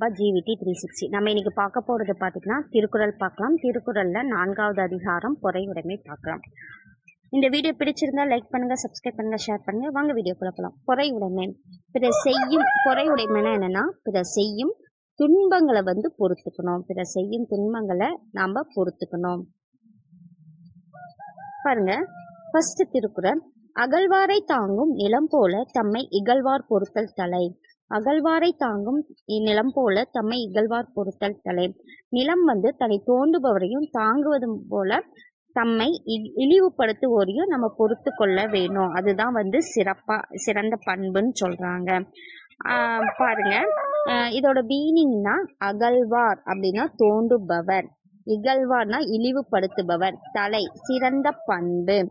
பா ஜிவிடி three sixty நம்ம இன்னைக்கு பார்க்க போகிறது பார்த்திங்கன்னா திருக்குறள் பார்க்கலாம். திருக்குறளில் நான்காவது அதிகாரம் பொறையுடைமை பார்க்கலாம். இந்த வீடியோ பிடிச்சிருந்தா லைக் பண்ணுங்கள் சப்ஸ்கிரைப் பண்ணுங்கள் ஷேர் பண்ணுங்கள் வாங்க வீடியோ போகலாம் உடைமை. பிற செய்யும் பொறையுடைமைனா என்னன்னா பிற செய்யும் துன்பங்களை வந்து பொறுத்துக்கணும். பிற செய்யும் துன்பங்களை நாம் பொறுத்துக்கணும். பாருங்க. ஃபர்ஸ்ட் திருக்குறள். அகழ்வாரை தாங்கும் நிலம் போல தம்மை இகழ்வார் பொறுத்தல் தலை. அகழ்வாரை தாங்கும் இந்நிலம் போல தம்மை இகழ்வார் பொறுத்தல் தலை. நிலம் வந்து தன்னை தோண்டுபவரையும் தாங்குவதும் போல தம்மை இ- இழிவுபடுத்துவோரையும் நம்ம பொறுத்து கொள்ள வேணும். அதுதான் வந்து சிறப்பா சிறந்த பண்புன்னு சொல்றாங்க. ஆஹ் பாருங்க. இதோட மீனிங்னா அகழ்வார் அப்படின்னா தோண்டுபவர். இகழ்வார்னா இழிவுபடுத்துபவர். தலை சிறந்த பண்பு.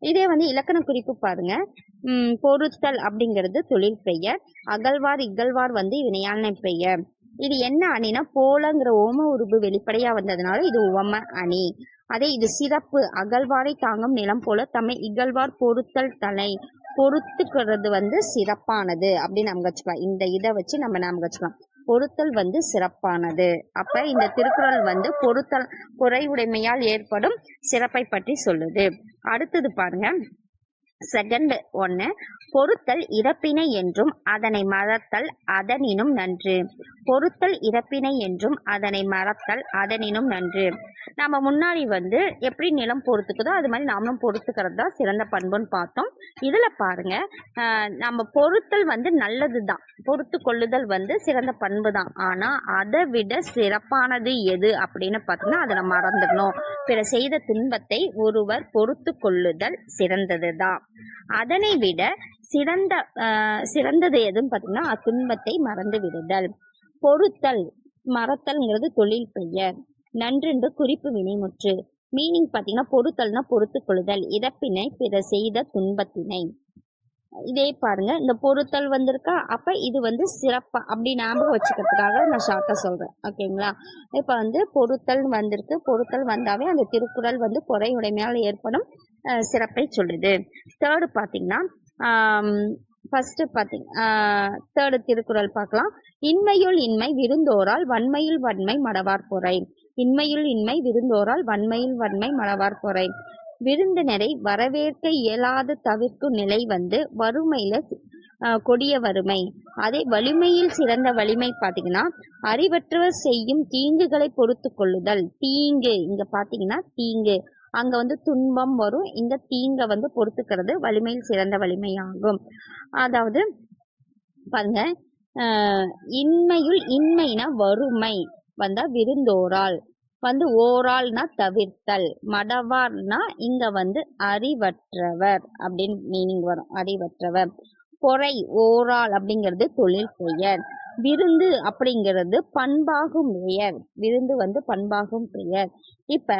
இதே வந்து இலக்கண குறிப்பு பாருங்க. பொருத்தல் அப்படிங்கிறது தொழில் பெயர். அகழ்வார் இகழ்வார் வந்து வினையான பெயர். இது என்ன அணினா போலங்கிற ஓம உருபு வெளிப்படையா வந்ததுனால இது உவம அணி. அதே இது சிறப்பு. அகழ்வாரை தாங்கும் நிலம் போல தம்மை இகழ்வார் பொருத்தல் தலை. பொறுத்துக்கிறது வந்து சிறப்பானது அப்படின்னு நம்ம வச்சுக்கலாம் இந்த இதை வச்சு நம்ம நாம வச்சுக்கலாம் பொறுத்தல் வந்து சிறப்பானது. அப்ப இந்த திருக்குறள் வந்து பொறுத்தல் குறைவுடைமையால் ஏற்படும் சிறப்பை பற்றி சொல்லுது. அடுத்தது பாருங்க. செகண்ட் ஒன்னு பொறுத்தல் இறப்பினை என்றும் அதனை மறத்தல் அதனினும் நன்று. பொறுத்தல் இறப்பினை என்றும் அதனை மறத்தல் அதனினும் நன்று. நம்ம முன்னாடி வந்து எப்படி நிலம் பொறுத்துக்குதோ அது மாதிரி நாமளும் பொறுத்துக்கிறது தான் சிறந்த பண்புன்னு பார்த்தோம். இதுல பாருங்க நம்ம பொறுத்தல் வந்து நல்லது தான் பொறுத்து கொள்ளுதல் வந்து சிறந்த பண்பு தான் ஆனா அதை விட சிறப்பானது எது அப்படின்னு பார்த்தோம்னா அதை நம்ம மறந்துடணும். பிற செய்த துன்பத்தை ஒருவர் பொறுத்து கொள்ளுதல் சிறந்தது தான் அதனை விட சிறந்த சிறந்தது எதுன்னு பார்த்தீங்கன்னா அத்துன்பத்தை மறந்து விடுதல். பொறுத்தல் மறத்தல்ங்கிறது தொழில் பெயர். நன்றென்று குறிப்பு வினைமுற்று. மீனிங் பார்த்தீங்கன்னா பொறுத்தல்னா பொறுத்து கொள்ளுதல் இறப்பினை பிற செய்த துன்பத்தினை. இதே பாருங்க இந்த பொருத்தல் வந்திருக்கா அப்ப இது வந்து சிறப்பா அப்படி ஞாபகம் வச்சுக்கிறதுக்காக நான் ஷார்ட்டா சொல்றேன். ஓகேங்களா இப்ப வந்து பொருத்தல் வந்திருக்கு. பொருத்தல் வந்தாவே அந்த திருக்குறள் வந்து பொறையுடைமையால் ஏற்படும். சிறப்பை சொல்லுது. தேர்டு பார்த்தீங்கன்னா ஃபர்ஸ்ட் பாத்தீங்க தேர்டு திருக்குறள் பார்க்கலாம் இன்மையுள் இன்மை விருந்தோரால் வன்மையில் வன்மை மடவார் பொறை இன்மையுள் இன்மை விருந்தோரால் வன்மையில் வன்மை மடவார் பொறை விருந்தினரை வரவேற்க இயலாத தவிர்க்கும் நிலை வந்து வறுமையில கொடிய வறுமை. அதே வலிமையில் சிறந்த வலிமை பார்த்தீங்கன்னா அறிவற்றவர் செய்யும் தீங்குகளை பொறுத்து கொள்ளுதல். தீங்கு இங்க பாத்தீங்கன்னா தீங்கு. அங்க வந்து துன்பம் வரும். இந்த தீங்க வந்து பொறுத்துக்கிறது வலிமையில் சிறந்த வலிமையாகும். அதாவது பாருங்க ஆஹ், இன்மையுள் இன்மைனா வறுமை வந்தா விருந்தோரால் வந்து ஓரால்னா தவிர்த்தல் மடவார்னா இங்க வந்து அறிவற்றவர் அப்படின்னு மீனிங் வரும். அறிவற்றவர். பொறை ஓரால் அப்படிங்கிறது தொழில் பெயர் விருந்து அப்படிங்கிறது பண்பாகும் பெயர். விருந்து வந்து பண்பாகும் பெயர். இப்ப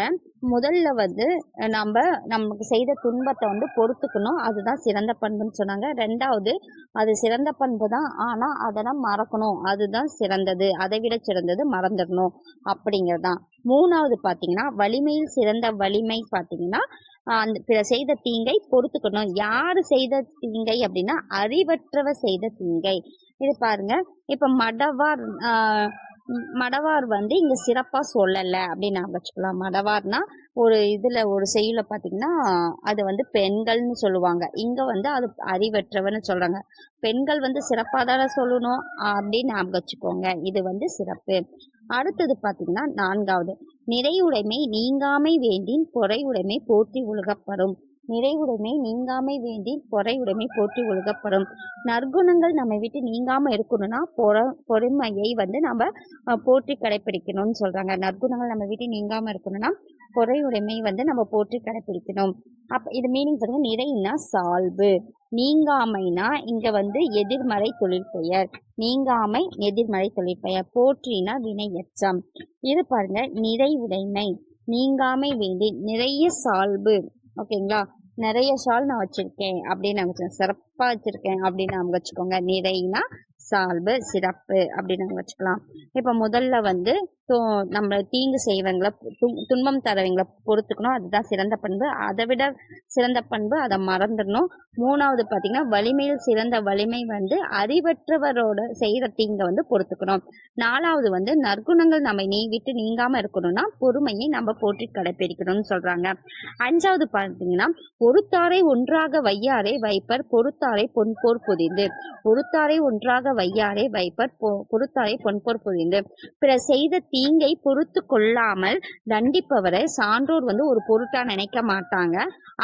முதல்ல வந்து நம்ம நமக்கு செய்த துன்பத்தை வந்து பொறுத்துக்கணும். அதுதான் சிறந்த பண்புன்னு சொன்னாங்க. ரெண்டாவது அது சிறந்த பண்பு தான். ஆனா அதெல்லாம் மறக்கணும். அதுதான் சிறந்தது. அதை விட சிறந்தது மறந்துடணும் அப்படிங்கறதுதான். மூணாவது பாத்தீங்கன்னா வலிமையில் சிறந்த வலிமை பாத்தீங்கன்னா அந்த பிற செய்த தீங்கை பொறுத்துக்கணும். யாரு செய்த தீங்கை அப்படின்னா அறிவற்றவர் செய்த தீங்கை. இது பாருங்க. இப்ப மடவார் மடவார் வந்து இங்க சிறப்பா சொல்லல அப்படின்னு நான் வச்சுக்கலாம். மடவார்னா ஒரு இதுல ஒரு செய்யுல பாத்தீங்கன்னா அது வந்து பெண்கள்னு சொல்லுவாங்க. இங்க வந்து அது அறிவற்றவன்னு சொல்றாங்க. பெண்கள் வந்து சிறப்பா தானே சொல்லணும் அப்படின்னு ஞாபகம் வச்சுக்கோங்க. இது வந்து சிறப்பு. அடுத்தது பாத்தீங்கன்னா நான்காவது. நிறையுடைமை நீங்காமை வேண்டின் பொறையுடைமை போற்றி ஒழுகப்படும் நிறைவுடைமை நீங்காமை வேண்டி பொறையுடைமை போற்றி ஒழுகப்படும். நற்குணங்கள் நம்ம விட்டு நீங்காம இருக்கணும்னா பொற பொறுமையை வந்து நம்ம போற்றி கடைபிடிக்கணும்னு சொல்றாங்க. நற்குணங்கள் நம்ம விட்டு நீங்காம இருக்கணும்னா பொறையுடைமை வந்து நம்ம போற்றி கடைபிடிக்கணும் அப்ப இது மீனிங் பாருங்க. நிறைனா சால்பு. நீங்காமைனா இங்க வந்து எதிர்மறை தொழிற்பெயர். நீங்காமை எதிர்மறை தொழிற்பெயர். போற்றினா வினை எச்சம் இது பாருங்க. நிறைவுடைமை. நீங்காமை வேண்டி நிறைய சால்பு. ஓகேங்களா? நிறைய ஷால் நான் வச்சிருக்கேன் அப்படின்னு நான் வச்சிருக்கேன் சிறப்பாக வச்சிருக்கேன் அப்படின்னு நான் வச்சுக்கோங்க. நிறைனா சால்பு சிறப்பு அப்படின்னு நம்ம வச்சுக்கலாம். இப்போ முதல்ல வந்து ஸோ நம்ம தீங்கு செய்வங்களை துன்பம் தரவங்களை பொறுத்துக்கணும். அதுதான் சிறந்த பண்பு. அதை விட சிறந்த பண்பு அதை மறந்துடணும். மூணாவது பார்த்தீங்கன்னா வலிமையில் சிறந்த வலிமை வந்து அறிவற்றவரோட செய்கிற தீங்கை வந்து பொறுத்துக்கணும். நாலாவது வந்து நற்குணங்கள் நம்ம நீ விட்டு நீங்காம இருக்கணும்னா பொறுமையை நம்ம போற்றி கடைபிடிக்கணும்னு சொல்றாங்க. அஞ்சாவது பார்த்தீங்கன்னா ஒருத்தாரை ஒன்றாக வையாரே வைப்பர் பொறுத்தாரை பொன்போர் புதிந்து. ஒருத்தாரை ஒன்றாக வையாரே வைப்பர் பொ- பொறுத்தாரை பொன்போர் புதிந்து. பிற செய்த தீங்கை பொறுத்து கொள்ளாமல் தண்டிப்பவரை சான்றோர் வந்து ஒரு பொருட்டா நினைக்க மாட்டாங்க.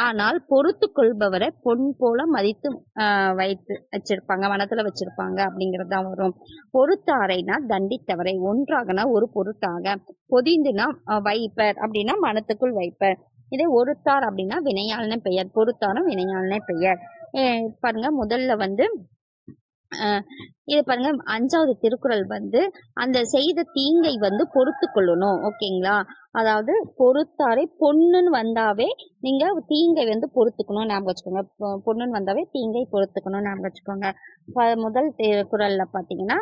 ஆனால் பொறுத்து கொள்பவரை பொன் போல மதித்து ஆஹ், வைத்து வச்சிருப்பாங்க மனத்துல வச்சிருப்பாங்க அப்படிங்கிறது தான் வரும். பொறுத்தாரைனா தண்டித்தவரை ஒன்றாகனா ஒரு பொருட்டாக. பொதிந்துனா வைப்பர் அப்படின்னா மனத்துக்குள் வைப்பர். இதே ஒருத்தார் அப்படின்னா வினையாளன பெயர் பொறுத்தாரும் வினையாளன பெயர். பாருங்க முதல்ல வந்து இது பாருங்க அஞ்சாவது திருக்குறள் வந்து அந்த செய்த தீங்கை வந்து பொறுத்து கொள்ளணும் ஓகேங்களா? அதாவது பொறுத்தாரை பொண்ணுன்னு வந்தாவே நீங்க தீங்கை வந்து பொறுத்துக்கணும் ஞாபகம் வச்சுக்கோங்க. பொ- பொண்ணுன்னு வந்தாவே தீங்கை பொறுத்துக்கணும் ஞாபகம் வச்சுக்கோங்க. முதல் திருக்குறள்ல பாத்தீங்கன்னா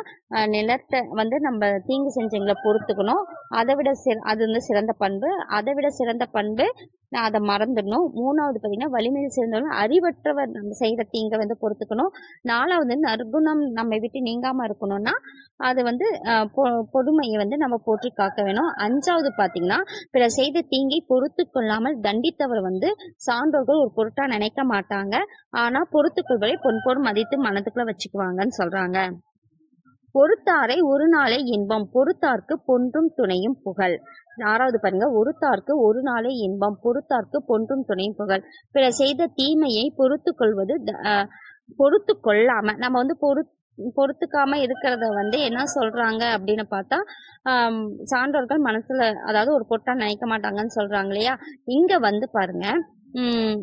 நிலத்தை வந்து நம்ம தீங்கு செஞ்சவங்களை பொறுத்துக்கணும். அதை விட சிற அது வந்து சிறந்த பண்பு. அதை விட சிறந்த பண்பு நான் அதை மறந்துடணும். மூணாவது பார்த்தீங்கன்னா வலிமையில் சிறந்தவர்கள் அறிவற்றவர் நம்ம செய்கிற தீங்கை வந்து பொறுத்துக்கணும். நாலாவது நற்குணம் நம்மை விட்டு நீங்காமல் இருக்கணும்னா அது வந்து பொ- பொறுமையை வந்து நம்ம போற்றி காக்க வேணும். அஞ்சாவது பார்த்தீங்கன்னா பிற செய்த தீங்கை பொறுத்து கொள்ளாமல் தண்டித்தவர் வந்து சான்றோர்கள் ஒரு பொருட்டா நினைக்க மாட்டாங்க. ஆனா பொறுத்து கொள்வதை பொன்போர் மதித்து மனத்துக்குள்ள வச்சுக்குவாங்கன்னு சொல்றாங்க. பொறுத்தாரை ஒரு நாளே இன்பம் பொறுத்தார்க்கு பொன்றும் துணையும் புகழ். ஆறாவது பாருங்க ஒருத்தார்க்கு ஒரு நாளே இன்பம் பொறுத்தார்க்கு பொன்றும் துணையும் புகழ். பிற செய்த தீமையை பொறுத்து கொள்வது பொறுத்து கொள்ளாம நம்ம வந்து பொறு பொறுத்துக்காம இருக்கிறத வந்து என்ன சொல்றாங்க அப்படின்னு பார்த்தா சான்றோர்கள் மனசுல அதாவது ஒரு பொட்டா நினைக்க மாட்டாங்கன்னு சொல்றாங்க இல்லையா? இங்க வந்து பாருங்க உம்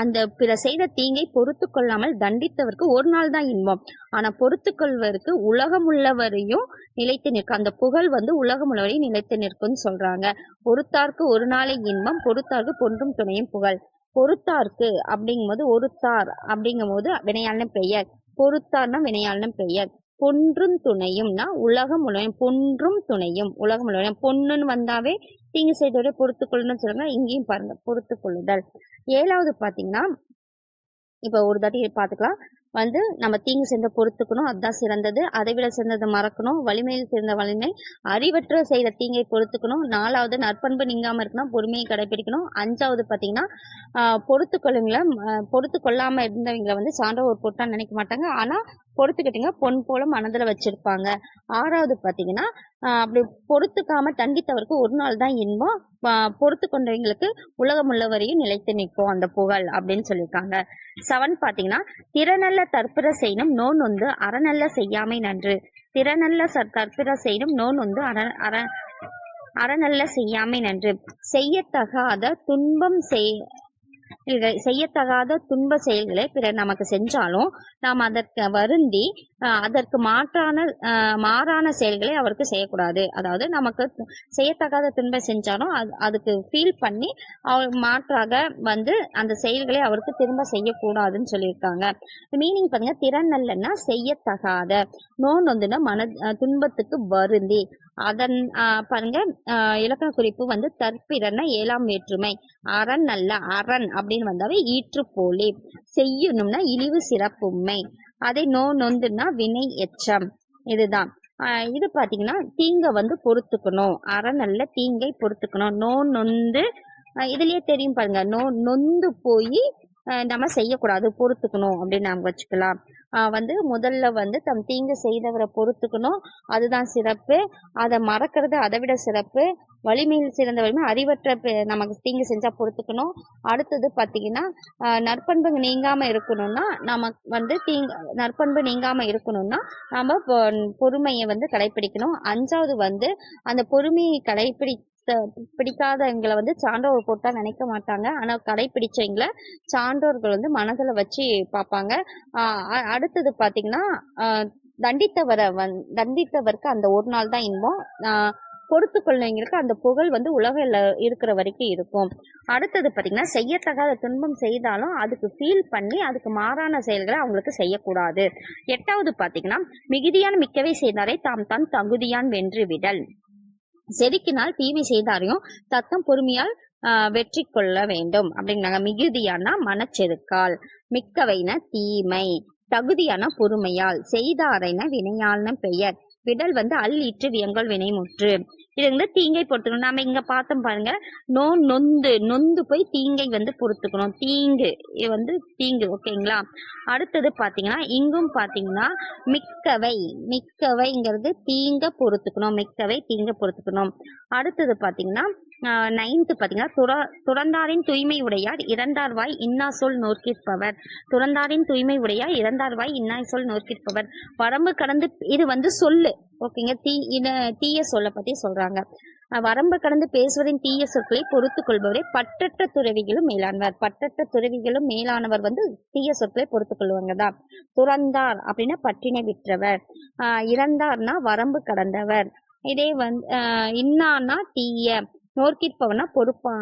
அந்த பிற செய்த தீங்கை பொறுத்து கொள்ளாமல் தண்டித்தவருக்கு ஒரு நாள் தான் இன்பம். ஆனா பொறுத்து கொள்வதற்கு உலகம் உள்ளவரையும் நிலைத்து நிற்கும் அந்த புகழ் வந்து உலகம் உள்ளவரையும் நிலைத்து நிற்கும்னு சொல்றாங்க. பொறுத்தார்க்கு ஒரு நாளை இன்பம் பொறுத்தார்க்கு பொன்றும் துணையும் புகழ். பொறுத்தார்க்கு அப்படிங்கும்போது ஒருத்தார் அப்படிங்கும்போது வினையான பெயர். பொறுத்தார்னா வினையாளன பெயர். பொன்றும் துணையும்னா உலகம் உலகம் பொன்றும் துணையும் உலகம் உலகம் பொண்ணுன்னு வந்தாவே தீங்கு செய்தோட பொறுத்து கொள்ளணும்னு சொல்றாங்க இங்கேயும் பாருங்க பொறுத்து கொள்ளுதல் ஏழாவது பாத்தீங்கன்னா இப்ப ஒரு தாட்டி பாத்துக்கலாம். வந்து நம்ம தீங்கு சேர்ந்த பொறுத்துக்கணும். அதுதான் சிறந்தது. அதை விட சிறந்ததை மறக்கணும். வலிமையில் சிறந்த வலிமை. அறிவற்ற செய்த தீங்கை பொறுத்துக்கணும். நாலாவது நற்பண்பு நீங்காம இருக்கணும். பொறுமையை கடைபிடிக்கணும் அஞ்சாவது பாத்தீங்கன்னா பொறுத்துக்கொள்ளுங்களை. பொறுத்து பொறுத்து கொள்ளாம இருந்தவங்களை வந்து சான்ற ஒரு பொருட்டா நினைக்க மாட்டாங்க. ஆனா பொறுத்துக்கிட்டீங்க. பொன் போல மனதுல வச்சிருப்பாங்க. ஆறாவது பாத்தீங்கன்னா அப்படி பொறுத்துக்காம தண்டித்தவருக்கு ஒரு நாள் தான் இன்பம். பொறுத்து கொண்டவங்களுக்கு உலகம் உள்ளவரையும் நிலைத்து நிற்கும் அந்த புகழ் அப்படின்னு சொல்லியிருக்காங்க. செவன் பார்த்தீங்கன்னா திறநல்ல தற்பிற செய்யணும் நோன் வந்து அறநல்ல செய்யாமை நன்று. திறநல்ல ச- தற்பிற செய்யணும் நோன் வந்து அற அற அறநல்ல செய்யாமை நன்று. செய்யத்தகாத துன்பம் செய் செய்யத்தகாத துன்ப செயல்களை பிறர் நமக்கு செஞ்சாலும் நாம் அதற்கு வருந்தி அதற்கு மாற்றான மாறான செயல்களை அவருக்கு செய்யக்கூடாது. அதாவது நமக்கு செய்யத்தகாத துன்பம் செஞ்சாலும் அது அதுக்கு ஃபீல் பண்ணி அவர் மாற்றாக வந்து அந்த செயல்களை அவருக்கு திரும்ப செய்யக்கூடாதுன்னு சொல்லியிருக்காங்க. மீனிங் பாருங்க திறன் நல்லன்னா செய்யத்தகாத நோன் வந்துன்னா மன துன்பத்துக்கு வருந்தி. அதன் பாருங்க இலக்கண குறிப்பு வந்து தற்பிறன்னா ஏழாம் வேற்றுமை. அரண் அல்ல அரண் அப்படின்னு வந்தாவே ஈற்று போலி செய்யணும்னா இழிவு சிறப்புமை அதே நோ நொந்துன்னா வினை எச்சம். இதுதான். இது பாத்தீங்கன்னா தீங்கை வந்து பொறுத்துக்கணும். அறநல்ல தீங்கை பொறுத்துக்கணும். நோ நொந்து இதுலயே தெரியும் பாருங்க. நோ நொந்து போய் நம்ம செய்யக்கூடாது. பொறுத்துக்கணும் அப்படின்னு நாம வச்சுக்கலாம். வந்து முதல்ல வந்து தம் தீங்கு செய்தவரை பொறுத்துக்கணும். அதுதான் சிறப்பு. அதை மறக்கிறது அதை விட சிறப்பு. வலிமையில் சிறந்த வலிமை அறிவற்ற நமக்கு தீங்கு செஞ்சா பொறுத்துக்கணும். அடுத்தது பாத்தீங்கன்னா நற்பண்பு நீங்காம இருக்கணும்னா நமக்கு வந்து தீங்கு நற்பண்பு நீங்காம இருக்கணும்னா நம்ம பொ- பொறுமையை வந்து கடைபிடிக்கணும் அஞ்சாவது வந்து அந்த பொறுமையை கடைபிடித்த பிடிக்காதவங்களை வந்து சான்றோர் போட்டா நினைக்க மாட்டாங்க. ஆனா கடைபிடிச்சவங்களை சான்றோர்கள் வந்து மனதுல வச்சு பார்ப்பாங்க அடுத்தது பாத்தீங்கன்னா தண்டித்தவரை வந் தண்டித்தவருக்கு அந்த ஒரு நாள் தான் இன்பம். பொறுத்து கொள்ளைங்களுக்கு அந்த புகழ் வந்து உலகில் இருக்கிற வரைக்கும் இருக்கும். அடுத்தது பார்த்தீங்கன்னா செய்யத்தகாத துன்பம் செய்தாலும் அதுக்கு ஃபீல் பண்ணி அதுக்கு மாறான செயல்களை அவங்களுக்கு செய்யக்கூடாது. எட்டாவது பார்த்தீங்கன்னா மிகுதியான் மிக்கவை செய்தாரை தாம் தான் தகுதியான் வென்று விடல். செதுக்கினால் தீமை செய்தாரையும் தத்தம் பொறுமையால் வெற்றி கொள்ள வேண்டும். அப்படின்னாங்க. மிகுதியானா மனச்செருக்கால் மிக்கவைன தீமை தகுதியான பொறுமையால் செய்தாரைன வினையாள்னு பெயர். விடல் வந்து அள்ளீற்று வியங்கோல் வினைமுற்று இது வந்து தீங்கை பொறுத்துக்கணும். நாம இங்க பார்த்தோம் பாருங்க நோ நொந்து நொந்து போய் தீங்கை வந்து பொறுத்துக்கணும். தீங்கு இது வந்து தீங்கு ஓகேங்களா? அடுத்தது பாத்தீங்கன்னா இங்கும் பாத்தீங்கன்னா மிக்கவை மிக்கவைங்கிறது தீங்க பொறுத்துக்கணும். மிக்கவை தீங்க பொறுத்துக்கணும். அடுத்தது பாத்தீங்கன்னா நைன்த்து பார்த்தீங்கன்னா துற துறந்தாரின் தூய்மை உடையார் இறந்தார் வாய் இன்னா சொல் நோக்கிற்பவர். துறந்தாரின் தூய்மை உடையார் இறந்தார் வாய் இன்னா சொல் நோக்கிற்பவர். வரம்பு கடந்து இது வந்து சொல்லு. ஓகேங்க தீ இன தீய சொல்ல பத்தி சொல்றாங்க. வரம்பு கடந்து பேசுவதின் தீய சொற்களை பொறுத்து கொள்பவரே பட்டற்ற துறவிகளும் மேலானவர். பட்டற்ற துறவிகளும் மேலானவர் வந்து தீய சொற்களை பொறுத்து கொள்வாங்க தான். துறந்தார் அப்படின்னா பற்றினை விற்றவர். ஆஹ் இறந்தார்னா வரம்பு கடந்தவர். இதே வந்து இன்னான்னா தீய. நோக்கிற்பவனா பொறுப்பா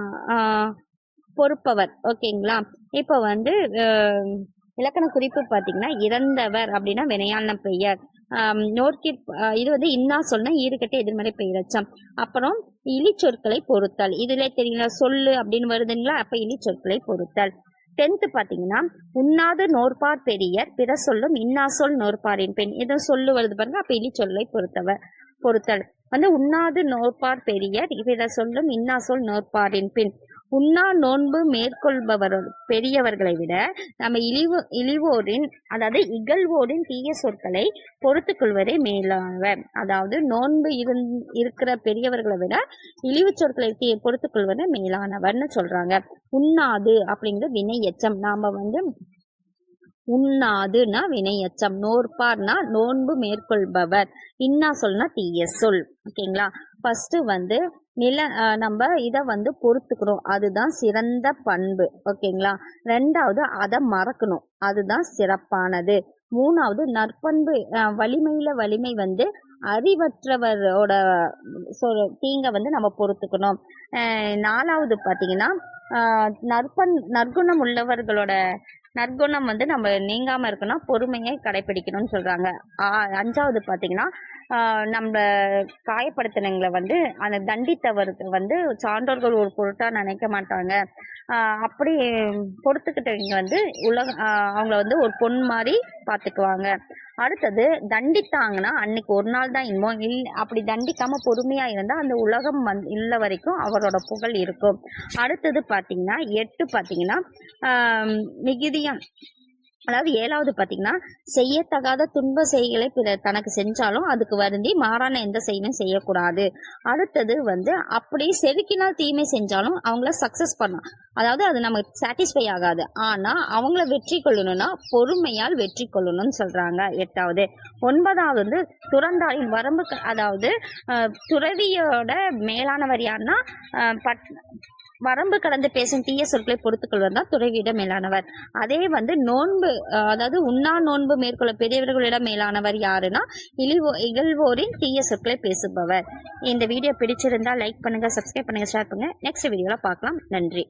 பொறுப்பவர். ஓகேங்களா? இப்போ வந்து இலக்கண குறிப்பு பார்த்தீங்கன்னா இறந்தவர் அப்படின்னா வினையான பெயர். ஆஹ் இது வந்து இன்னா சொன்னா ஈடுகட்ட எதிர்மறை பெயரச்சம் அப்புறம் இழிச்சொற்களை பொறுத்தல். இதுல தெரியுங்களா? சொல்லு அப்படின்னு வருதுங்களா? அப்ப இழிச்சொற்களை பொறுத்தல். டென்த்து பார்த்தீங்கன்னா உண்ணாது நோற்பார் பெரியர் பிற சொல்லும் இன்னா சொல் நோற்பாரின் பெண். இதை சொல்லு வருது பாருங்க அப்ப இழிச்சொல்லை பொறுத்தவர் பொறுத்தல். வந்து உண்ணாது நோற்பார் பெரியர். இவ்வித சொல்லும் இன்னா சொல் நோற்பாரின் பின். உண்ணா நோன்பு மேற்கொள்பவர் பெரியவர்களை விட நம்ம இழிவு இழிவோரின் அதாவது இகழ்வோரின் தீய சொற்களை பொறுத்து கொள்வதே மேலானவர். அதாவது நோன்பு இருந் இருக்கிற பெரியவர்களை விட இழிவு சொற்களை தீ பொறுத்து கொள்வதே மேலானவர்னு சொல்றாங்க. உண்ணாது அப்படிங்கிற வினை எச்சம் நாம வந்து உண்ணாதுன்னா வினையச்சம். நோற்பார்னா நோன்பு மேற்கொள்பவர். இன்னா சொல்னா தீய சொல். ஓகேங்களா? ஃபர்ஸ்ட் வந்து நில நம்ம இதை வந்து பொறுத்துக்கணும் அதுதான் சிறந்த பண்பு. ஓகேங்களா? ரெண்டாவது அதை மறக்கணும். அதுதான் சிறப்பானது. மூணாவது நற்பண்பு வலிமையில வலிமை வந்து அறிவற்றவரோட சொல் தீங்க வந்து நம்ம பொறுத்துக்கணும். நாலாவது பார்த்தீங்கன்னா நற்பண் நற்குணம் உள்ளவர்களோட நற்குணம் வந்து நம்ம நீங்காம இருக்கணும் பொறுமையை கடைபிடிக்கணும்னு சொல்றாங்க. அஞ்சாவது பாத்தீங்கன்னா நம்ம காயப்படுத்தினவங்களை வந்து அந்த தண்டித்தவருக்கு வந்து சான்றோர்கள் ஒரு பொருட்டா நினைக்க மாட்டாங்க. அப்படி பொறுத்துக்கிட்டவங்க வந்து உலக அவங்கள வந்து ஒரு பொன் மாதிரி பாத்துக்குவாங்க. அடுத்தது தண்டித்தாங்கன்னா அன்னைக்கு ஒரு நாள் தான் இன்பம் இல் அப்படி தண்டிக்காம பொறுமையா இருந்தா அந்த உலகம் வந்து இல்ல வரைக்கும் அவரோட புகழ் இருக்கும். அடுத்தது பாத்தீங்கன்னா எட்டு பாத்தீங்கன்னா மிகுதியம். அதாவது ஏழாவது பாத்தீங்கன்னா செய்யத்தகாத துன்ப செய்களை பிறர் தனக்கு செஞ்சாலும் அதுக்கு வருந்தி மாறான எந்த செயலும் செய்யக்கூடாது. அடுத்தது வந்து அப்படி செதுக்கினால் தீமை செஞ்சாலும் அவங்கள சக்சஸ் பண்ணலாம். அதாவது அது நமக்கு சாட்டிஸ்ஃபை ஆகாது. ஆனா அவங்கள வெற்றி கொள்ளணும்னா பொறுமையால் வெற்றி கொள்ளணும்னு சொல்றாங்க எட்டாவது. ஒன்பதாவது வந்து துறந்தாரின் வரம்பு அதாவது துறவியோட மேலானவர் யாருன்னா பட் வரம்பு கடந்து பேசும் தீய சொற்களை பொறுத்துக்கொள்வது தான் துறைவியிடம் மேலானவர். அதே வந்து நோன்பு அதாவது உண்ணா நோன்பு மேற்கொள்ள பெரியவர்களிடம் மேலானவர் யாருன்னா இழிவோ இகழ்வோரின் தீய சொற்களை பேசுபவர். இந்த வீடியோ பிடிச்சிருந்தா லைக் பண்ணுங்க சப்ஸ்கிரைப் பண்ணுங்க ஷேர் பண்ணுங்க. நெக்ஸ்ட் வீடியோல பார்க்கலாம். நன்றி.